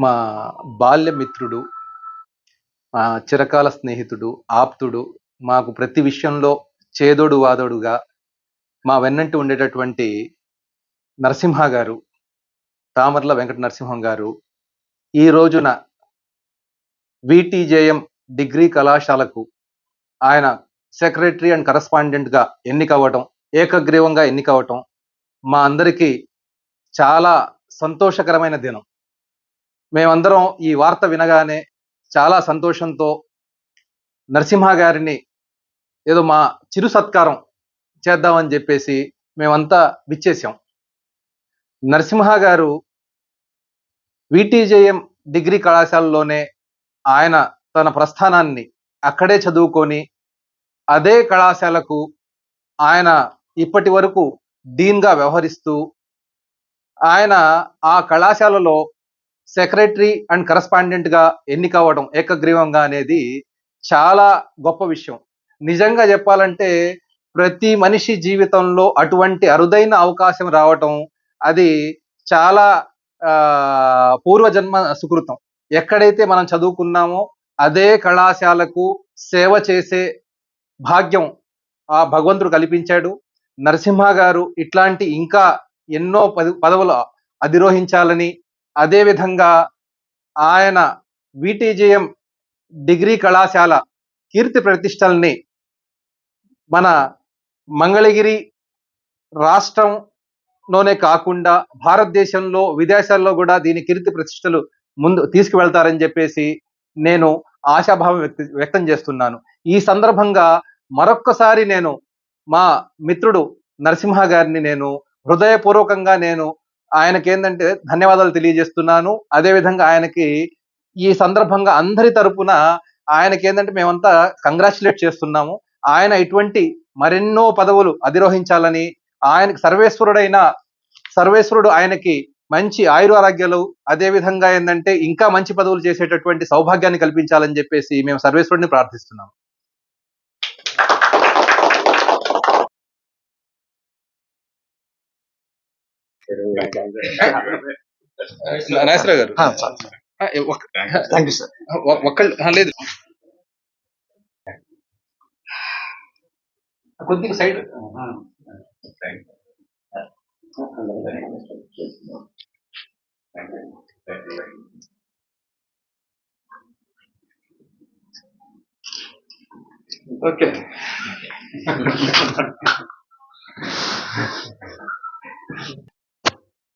మా బాల్యమిత్రుడు మా చిరకాల స్నేహితుడు ఆప్తుడు మాకు ప్రతి విషయంలో చేదోడు వాదోడుగా మా వెన్నంటి ఉండేటటువంటి నరసింహ గారు తామర్ల వెంకట నరసింహం గారు ఈ రోజున విటిజేఎం డిగ్రీ కళాశాలకు ఆయన సెక్రటరీ అండ్ కరస్పాండెంట్గా ఎన్నికవ్వటం ఏకగ్రీవంగా ఎన్నికవ్వటం మా అందరికీ చాలా సంతోషకరమైన దినం. మేమందరం ఈ వార్త వినగానే చాలా సంతోషంతో నరసింహ గారిని ఏదో మా చిరు సత్కారం చేద్దామని చెప్పేసి మేమంతా విచ్చేసాం నరసింహ గారు విటిజేఎం డిగ్రీ కళాశాలలోనే ఆయన తన ప్రస్థానాన్ని అక్కడే చదువుకొని అదే కళాశాలకు ఆయన ఇప్పటి వరకు డీన్గా వ్యవహరిస్తూ ఆయన ఆ కళాశాలలో సెక్రటరీ అండ్ కరస్పాండెంట్గా ఎన్నికవ్వడం ఏకగ్రీవంగా అనేది చాలా గొప్ప విషయం. నిజంగా చెప్పాలంటే ప్రతి మనిషి జీవితంలో అటువంటి అరుదైన అవకాశం రావటం అది చాలా పూర్వజన్మ సుకృతం. ఎక్కడైతే మనం చదువుకున్నామో అదే కళాశాలకు సేవ చేసే భాగ్యం ఆ భగవంతుడు కల్పించాడు. నరసింహ గారు ఇట్లాంటి ఇంకా ఎన్నో పద పదవులు అధిరోహించాలని అదేవిధంగా ఆయన విటిజిఎం డిగ్రీ కళాశాల కీర్తి ప్రతిష్టల్ని మన మంగళగిరి రాష్ట్రంలోనే కాకుండా భారతదేశంలో విదేశాల్లో కూడా దీని కీర్తి ప్రతిష్టలు ముందు తీసుకువెళ్తారని చెప్పేసి నేను ఆశాభావం వ్యక్తి వ్యక్తం చేస్తున్నాను. ఈ సందర్భంగా మరొక్కసారి నేను మా మిత్రుడు నరసింహ గారిని నేను హృదయపూర్వకంగా నేను ఆయనకి ఏంటంటే ధన్యవాదాలు తెలియజేస్తున్నాను. అదేవిధంగా ఆయనకి ఈ సందర్భంగా అందరి తరపున ఆయనకి ఏంటంటే మేమంతా కంగ్రాచులేట్ చేస్తున్నాము. ఆయన ఇటువంటి మరెన్నో పదవులు అధిరోహించాలని ఆయనకి సర్వేశ్వరుడైన సర్వేశ్వరుడు ఆయనకి మంచి ఆయుర ఆరోగ్యాలు అదే విధంగా ఏంటంటే ఇంకా మంచి పదవులు చేసేటటువంటి సౌభాగ్యాన్ని కల్పించాలని చెప్పేసి మేము సర్వేశ్వరుడిని ప్రార్థిస్తున్నాం నాసిరా గారు ఒక్కళ్ళు లేదు కొద్దిగా సైడ్ ఓకే